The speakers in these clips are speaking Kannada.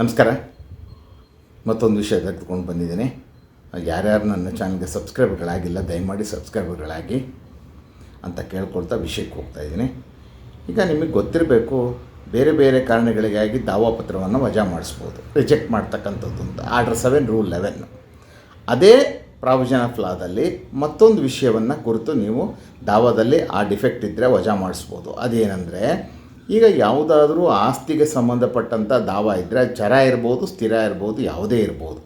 ನಮಸ್ಕಾರ. ಮತ್ತೊಂದು ವಿಷಯ ತೆಗೆದುಕೊಂಡು ಬಂದಿದ್ದೀನಿ. ಯಾರ್ಯಾರು ನನ್ನ ಚಾನಲ್ಗೆ ಸಬ್ಸ್ಕ್ರೈಬರ್ಗಳಾಗಿಲ್ಲ ದಯಮಾಡಿ ಸಬ್ಸ್ಕ್ರೈಬರ್ಗಳಾಗಿ ಅಂತ ಕೇಳ್ಕೊಳ್ತಾ ವಿಷಯಕ್ಕೆ ಹೋಗ್ತಾ ಇದ್ದೀನಿ. ಈಗ ನಿಮಗೆ ಗೊತ್ತಿರಬೇಕು, ಬೇರೆ ಬೇರೆ ಕಾರಣಗಳಿಗಾಗಿ ದಾವಾಪತ್ರವನ್ನು ವಜಾ ಮಾಡಿಸ್ಬೋದು ರಿಜೆಕ್ಟ್ ಮಾಡ್ತಕ್ಕಂಥದ್ದು ಅಂತ. ಆರ್ಡರ್ ಸೆವೆನ್ ರೂಲ್ ಲೆವೆನ್ ಅದೇ ಪ್ರಾವಿಷನ್ ಆಫ್ ಲಾದಲ್ಲಿ ಮತ್ತೊಂದು ವಿಷಯವನ್ನು ಕುರಿತು ನೀವು ದಾವಾದಲ್ಲಿ ಆ ಡಿಫೆಕ್ಟ್ ಇದ್ದರೆ ವಜಾ ಮಾಡಿಸ್ಬೋದು. ಅದೇನೆಂದರೆ ಈಗ ಯಾವುದಾದ್ರೂ ಆಸ್ತಿಗೆ ಸಂಬಂಧಪಟ್ಟಂಥ ದಾವ ಇದ್ದರೆ ಚರ ಇರ್ಬೋದು, ಸ್ಥಿರ ಇರ್ಬೋದು, ಯಾವುದೇ ಇರ್ಬೋದು.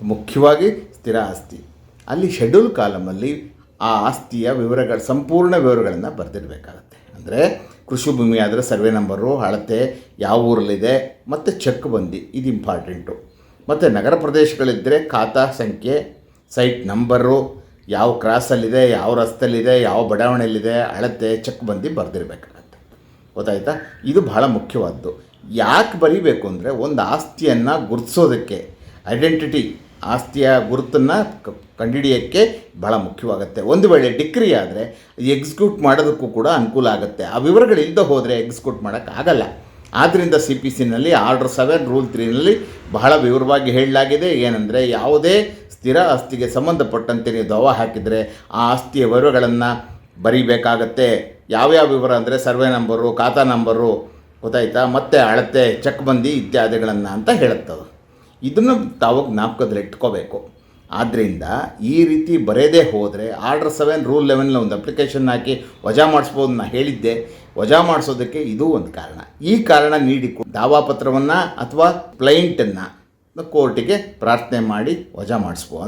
ಮುಖ್ಯವಾಗಿ ಸ್ಥಿರ ಆಸ್ತಿ. ಅಲ್ಲಿ ಶೆಡ್ಯೂಲ್ ಕಾಲಮಲ್ಲಿ ಆ ಆಸ್ತಿಯ ವಿವರಗಳ, ಸಂಪೂರ್ಣ ವಿವರಗಳನ್ನು ಬರೆದಿಡಬೇಕಾಗತ್ತೆ. ಅಂದರೆ ಕೃಷಿ ಭೂಮಿ ಆದರೆ ಸರ್ವೆ ನಂಬರು ಅಳತೆ, ಯಾವ ಊರಲ್ಲಿದೆ, ಮತ್ತು ಚೆಕ್ ಬಂದಿ, ಇದು ಇಂಪಾರ್ಟೆಂಟು ಮತ್ತು ನಗರ ಪ್ರದೇಶಗಳಿದ್ದರೆ ಖಾತಾ ಸಂಖ್ಯೆ ಸೈಟ್ ನಂಬರು ಯಾವ ಕ್ರಾಸಲ್ಲಿದೆ ಯಾವ ರಸ್ತೆಯಲ್ಲಿದೆ, ಯಾವ ಬಡಾವಣೆಯಲ್ಲಿದೆ, ಅಳತೆ ಚೆಕ್ ಬಂದು ಬರೆದಿರಬೇಕಾಗತ್ತೆ ಗೊತ್ತಾಯ್ತಾ? ಇದು ಬಹಳ ಮುಖ್ಯವಾದ್ದು. ಯಾಕೆ ಬರೀಬೇಕು ಅಂದರೆ ಒಂದು ಆಸ್ತಿಯನ್ನು ಗುರುತಿಸೋದಕ್ಕೆ ಐಡೆಂಟಿಟಿ ಆಸ್ತಿಯ ಗುರುತನ್ನು ಕಂಡುಹಿಡಿಯೋಕ್ಕೆ ಭಾಳ ಮುಖ್ಯವಾಗುತ್ತೆ. ಒಂದು ವೇಳೆ ಡಿಕ್ರಿ ಆದರೆ, ಎಕ್ಸಿಕ್ಯೂಟ್ ಮಾಡೋದಕ್ಕೂ ಕೂಡ ಅನುಕೂಲ ಆಗುತ್ತೆ. ಆ ವಿವರಗಳು ಇಲ್ಲದೆ ಹೋದರೆ ಎಕ್ಸಿಕ್ಯೂಟ್ ಮಾಡೋಕ್ಕಾಗಲ್ಲ ಆದ್ದರಿಂದ ಸಿ ಪಿ ಸಿನಲ್ಲಿ ಆರ್ಡರ್ ಸೆವೆನ್, ರೂಲ್ ತ್ರೀನಲ್ಲಿ ಬಹಳ ವಿವರವಾಗಿ ಹೇಳಲಾಗಿದೆ. ಏನಂದರೆ ಯಾವುದೇ ಸ್ಥಿರ ಆಸ್ತಿಗೆ ಸಂಬಂಧಪಟ್ಟಂತೆ ನೀವು ದವಾ ಹಾಕಿದರೆ ಆ ಆಸ್ತಿಯ ವಿವರಗಳನ್ನು ಬರೀಬೇಕಾಗತ್ತೆ. ಯಾವ್ಯಾವ ವಿವರ ಅಂದರೆ ಸರ್ವೆ ನಂಬರು, ಖಾತಾ ನಂಬರು ಗೊತ್ತಾಯ್ತಾ? ಮತ್ತೆ ಅಳತೆ, ಚೆಕ್ ಬಂದಿ ಇತ್ಯಾದಿಗಳನ್ನು ಅಂತ ಹೇಳುತ್ತದು ಇದನ್ನು ತಾವು ಜ್ಞಾಪಕದಲ್ಲಿ ಇಟ್ಕೋಬೇಕು. ಆದ್ದರಿಂದ ಈ ರೀತಿ ಬರೆಯದೇ ಹೋದರೆ ಆರ್ಡರ್ ಸೆವೆನ್, ರೂಲ್ ಲೆವೆನ್ನ ಒಂದು ಅಪ್ಲಿಕೇಶನ್ ಹಾಕಿ ವಜಾ ಮಾಡಿಸ್ಬೋದು ನಾನು ಹೇಳಿದ್ದೆ. ವಜಾ ಮಾಡಿಸೋದಕ್ಕೆ ಇದು ಒಂದು ಕಾರಣ. ಈ ಕಾರಣ ನೀಡಿ ದಾವಾಪತ್ರವನ್ನು ಅಥವಾ ಕ್ಲೈಂಟನ್ನು ಕೋರ್ಟಿಗೆ ಪ್ರಾರ್ಥನೆ ಮಾಡಿ ವಜಾ ಮಾಡಿಸ್ಬೋದು.